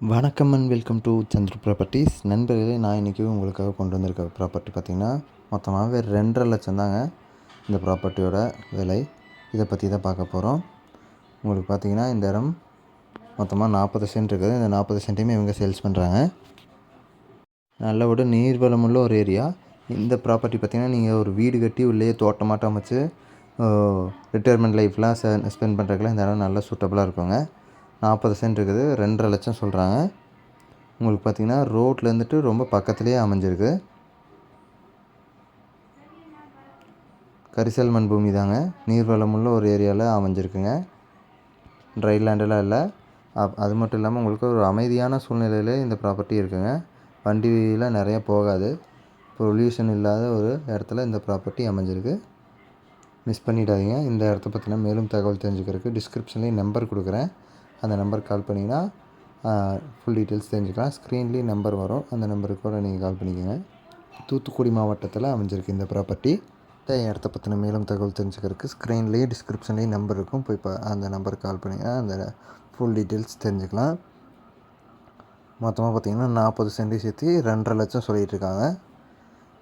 வணக்கம் and welcome to Chandra properties நண்பர்களே நான் இன்றைக்கி உங்களுக்காக கொண்டு வந்திருக்க ப்ராப்பர்ட்டி பார்த்திங்கன்னா மொத்தமாகவே ரெண்டரை லட்சம் தாங்க இந்த ப்ராப்பர்ட்டியோட விலை. இதை பற்றி தான் பார்க்க போகிறோம் உங்களுக்கு பார்த்திங்கன்னா இந்த இடம் மொத்தமாக நாற்பது சென்ட் இருக்குது. இந்த நாற்பது சென்ட்டையுமே இவங்க சேல்ஸ் பண்ணுறாங்க நல்ல ஒரு நீர்வளமுள்ள ஒரு ஏரியா இந்த ப்ராப்பர்ட்டி பார்த்திங்கன்னா நீங்கள் ஒரு வீடு கட்டி உள்ளே தோட்டமாட்டம் அமைச்சு ரிட்டையர்மெண்ட் லைஃப்லாம் ஸ்பெண்ட் பண்ணுறதுக்குலாம் இந்த இடம் நல்லா சூட்டபுளாக இருக்குங்க. நாற்பது சென்ட் இருக்குது ரெண்டரை லட்சம் சொல்கிறாங்க உங்களுக்கு பார்த்தீங்கன்னா ரோட்டில் இருந்துட்டு ரொம்ப பக்கத்துலேயே அமைஞ்சிருக்கு. கரிசல் மண் பூமி தாங்க. நீர்வளமுள்ள ஒரு ஏரியாவில் அமைஞ்சிருக்குங்க. ட்ரை லேண்டெல்லாம் இல்லை. அப் அது மட்டும் இல்லாமல் உங்களுக்கு ஒரு அமைதியான சூழ்நிலையில் இந்த ப்ராப்பர்ட்டி இருக்குங்க. வண்டியெலாம் நிறைய போகாது. பொல்யூஷன் இல்லாத ஒரு இடத்துல இந்த ப்ராப்பர்ட்டி அமைஞ்சிருக்கு. மிஸ் பண்ணிடாதீங்க. இந்த இடத்த பற்றின மேலும் தகவல் தெரிஞ்சுக்கிறதுக்கு டிஸ்கிரிப்ஷன்லேயும் நம்பர் கொடுக்குறேன். அந்த நம்பருக்கு கால் பண்ணிங்கன்னா ஃபுல் டீட்டெயில்ஸ் தெரிஞ்சுக்கலாம். ஸ்க்ரீன்லேயும் நம்பர் வரும். அந்த நம்பருக்கு கூட நீங்கள் கால் பண்ணிக்கோங்க. தூத்துக்குடி மாவட்டத்தில் அமைஞ்சிருக்கு இந்த ப்ராப்பர்ட்டி இடத்த பற்றின மேலும் தகவல் தெரிஞ்சுக்கிறதுக்கு ஸ்க்ரீன்லேயே டிஸ்கிரிப்ஷன்லேயும் நம்பர் இருக்கும். போய் இப்போ அந்த நம்பருக்கு கால் பண்ணிங்கன்னா அந்த ஃபுல் டீட்டெயில்ஸ் தெரிஞ்சுக்கலாம். மொத்தமாக பார்த்திங்கன்னா நாற்பது சென்டி சேர்த்து ரெண்டரை லட்சம் சொல்லிகிட்டு இருக்காங்க.